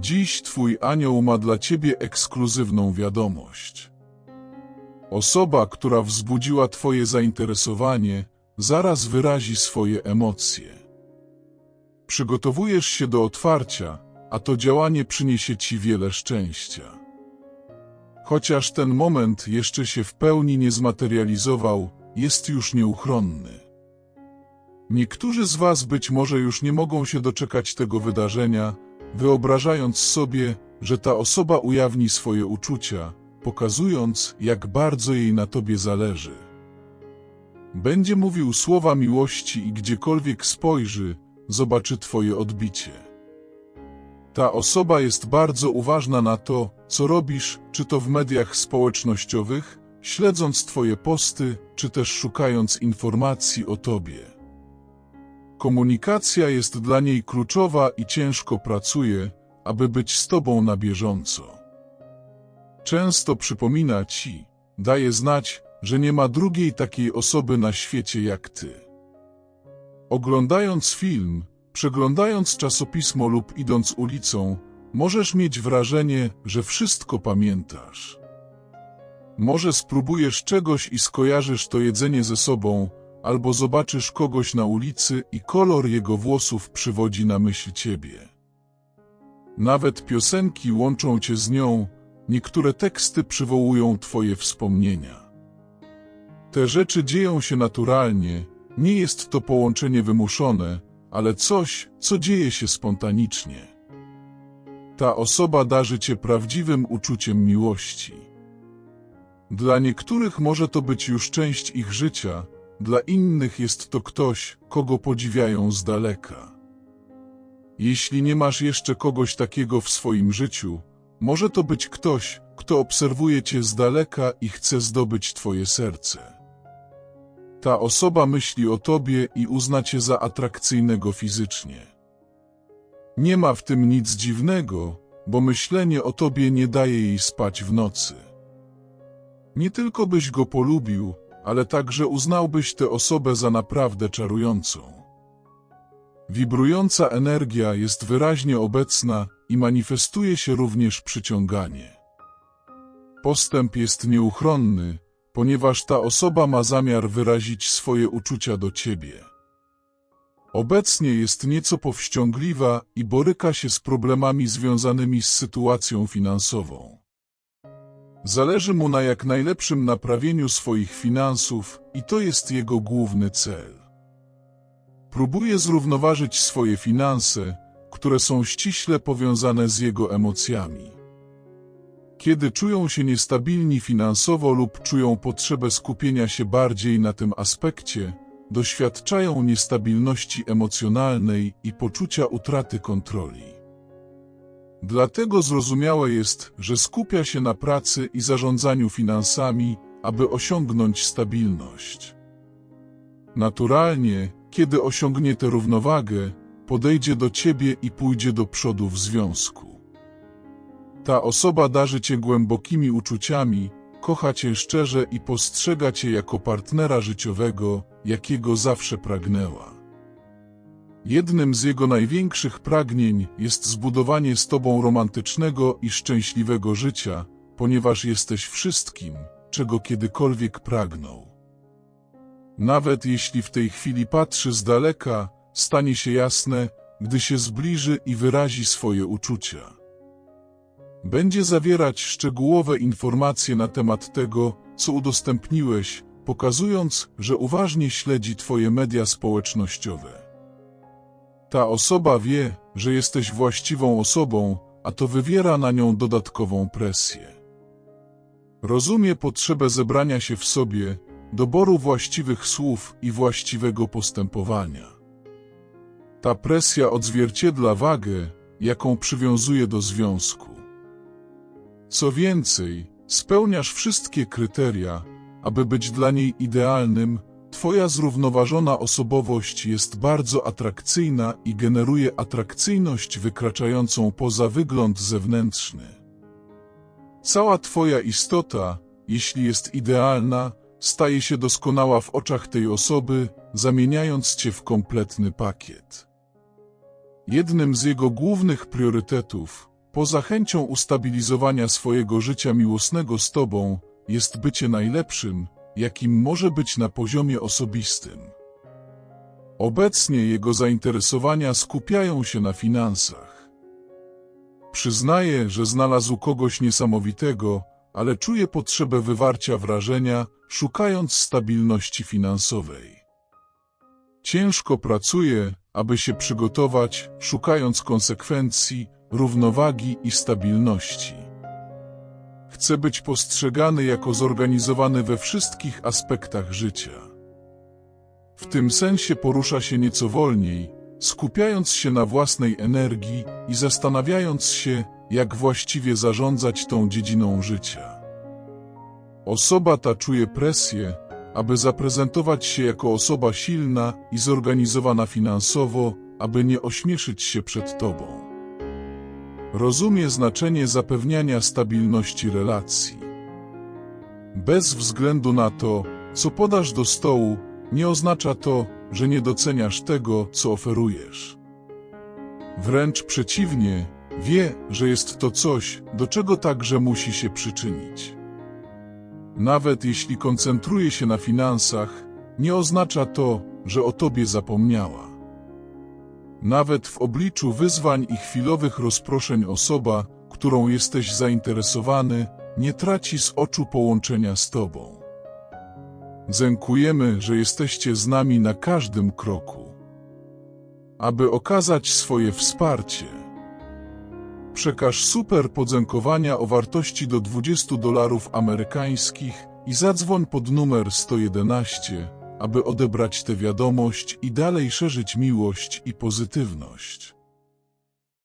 Dziś Twój anioł ma dla Ciebie ekskluzywną wiadomość. Osoba, która wzbudziła Twoje zainteresowanie, zaraz wyrazi swoje emocje. Przygotowujesz się do otwarcia, a to działanie przyniesie Ci wiele szczęścia. Chociaż ten moment jeszcze się w pełni nie zmaterializował, jest już nieuchronny. Niektórzy z Was być może już nie mogą się doczekać tego wydarzenia, wyobrażając sobie, że ta osoba ujawni swoje uczucia, pokazując, jak bardzo jej na Tobie zależy. Będzie mówił słowa miłości i gdziekolwiek spojrzy, zobaczy Twoje odbicie. Ta osoba jest bardzo uważna na to, co robisz, czy to w mediach społecznościowych, śledząc Twoje posty, czy też szukając informacji o Tobie. Komunikacja jest dla niej kluczowa i ciężko pracuje, aby być z Tobą na bieżąco. Często przypomina Ci, daje znać, że nie ma drugiej takiej osoby na świecie jak Ty. Oglądając film, przeglądając czasopismo lub idąc ulicą, możesz mieć wrażenie, że wszystko pamiętasz. Może spróbujesz czegoś i skojarzysz to jedzenie ze sobą, albo zobaczysz kogoś na ulicy i kolor jego włosów przywodzi na myśl ciebie. Nawet piosenki łączą cię z nią, niektóre teksty przywołują twoje wspomnienia. Te rzeczy dzieją się naturalnie, nie jest to połączenie wymuszone, ale coś, co dzieje się spontanicznie. Ta osoba darzy cię prawdziwym uczuciem miłości. Dla niektórych może to być już część ich życia, dla innych jest to ktoś, kogo podziwiają z daleka. Jeśli nie masz jeszcze kogoś takiego w swoim życiu, może to być ktoś, kto obserwuje cię z daleka i chce zdobyć twoje serce. Ta osoba myśli o tobie i uzna cię za atrakcyjnego fizycznie. Nie ma w tym nic dziwnego, bo myślenie o tobie nie daje jej spać w nocy. Nie tylko byś go polubił, ale także uznałbyś tę osobę za naprawdę czarującą. Wibrująca energia jest wyraźnie obecna i manifestuje się również przyciąganie. Postęp jest nieuchronny, ponieważ ta osoba ma zamiar wyrazić swoje uczucia do ciebie. Obecnie jest nieco powściągliwa i boryka się z problemami związanymi z sytuacją finansową. Zależy mu na jak najlepszym naprawieniu swoich finansów i to jest jego główny cel. Próbuje zrównoważyć swoje finanse, które są ściśle powiązane z jego emocjami. Kiedy czują się niestabilni finansowo lub czują potrzebę skupienia się bardziej na tym aspekcie, doświadczają niestabilności emocjonalnej i poczucia utraty kontroli. Dlatego zrozumiałe jest, że skupia się na pracy i zarządzaniu finansami, aby osiągnąć stabilność. Naturalnie, kiedy osiągnie tę równowagę, podejdzie do ciebie i pójdzie do przodu w związku. Ta osoba darzy cię głębokimi uczuciami, kocha cię szczerze i postrzega cię jako partnera życiowego, jakiego zawsze pragnęła. Jednym z jego największych pragnień jest zbudowanie z tobą romantycznego i szczęśliwego życia, ponieważ jesteś wszystkim, czego kiedykolwiek pragnął. Nawet jeśli w tej chwili patrzy z daleka, stanie się jasne, gdy się zbliży i wyrazi swoje uczucia. Będzie zawierać szczegółowe informacje na temat tego, co udostępniłeś, pokazując, że uważnie śledzi Twoje media społecznościowe. Ta osoba wie, że jesteś właściwą osobą, a to wywiera na nią dodatkową presję. Rozumie potrzebę zebrania się w sobie, doboru właściwych słów i właściwego postępowania. Ta presja odzwierciedla wagę, jaką przywiązuje do związku. Co więcej, spełniasz wszystkie kryteria, aby być dla niej idealnym, Twoja zrównoważona osobowość jest bardzo atrakcyjna i generuje atrakcyjność wykraczającą poza wygląd zewnętrzny. Cała Twoja istota, jeśli jest idealna, staje się doskonała w oczach tej osoby, zamieniając Cię w kompletny pakiet. Jednym z jego głównych priorytetów Poza chęcią ustabilizowania swojego życia miłosnego z Tobą, jest bycie najlepszym, jakim może być na poziomie osobistym. Obecnie jego zainteresowania skupiają się na finansach. Przyznaje, że znalazł kogoś niesamowitego, ale czuje potrzebę wywarcia wrażenia, szukając stabilności finansowej. Ciężko pracuje, aby się przygotować, szukając konsekwencji, równowagi i stabilności. Chce być postrzegany jako zorganizowany we wszystkich aspektach życia. W tym sensie porusza się nieco wolniej, skupiając się na własnej energii i zastanawiając się, jak właściwie zarządzać tą dziedziną życia. Osoba ta czuje presję, aby zaprezentować się jako osoba silna i zorganizowana finansowo, aby nie ośmieszyć się przed tobą. Rozumie znaczenie zapewniania stabilności relacji. Bez względu na to, co podasz do stołu, nie oznacza to, że nie doceniasz tego, co oferujesz. Wręcz przeciwnie, wie, że jest to coś, do czego także musi się przyczynić. Nawet jeśli koncentruje się na finansach, nie oznacza to, że o tobie zapomniała. Nawet w obliczu wyzwań i chwilowych rozproszeń osoba, którą jesteś zainteresowany, nie traci z oczu połączenia z tobą. Dziękujemy, że jesteście z nami na każdym kroku. Aby okazać swoje wsparcie, przekaż super podziękowania o wartości do 20 dolarów amerykańskich i zadzwoń pod numer 111, aby odebrać tę wiadomość i dalej szerzyć miłość i pozytywność.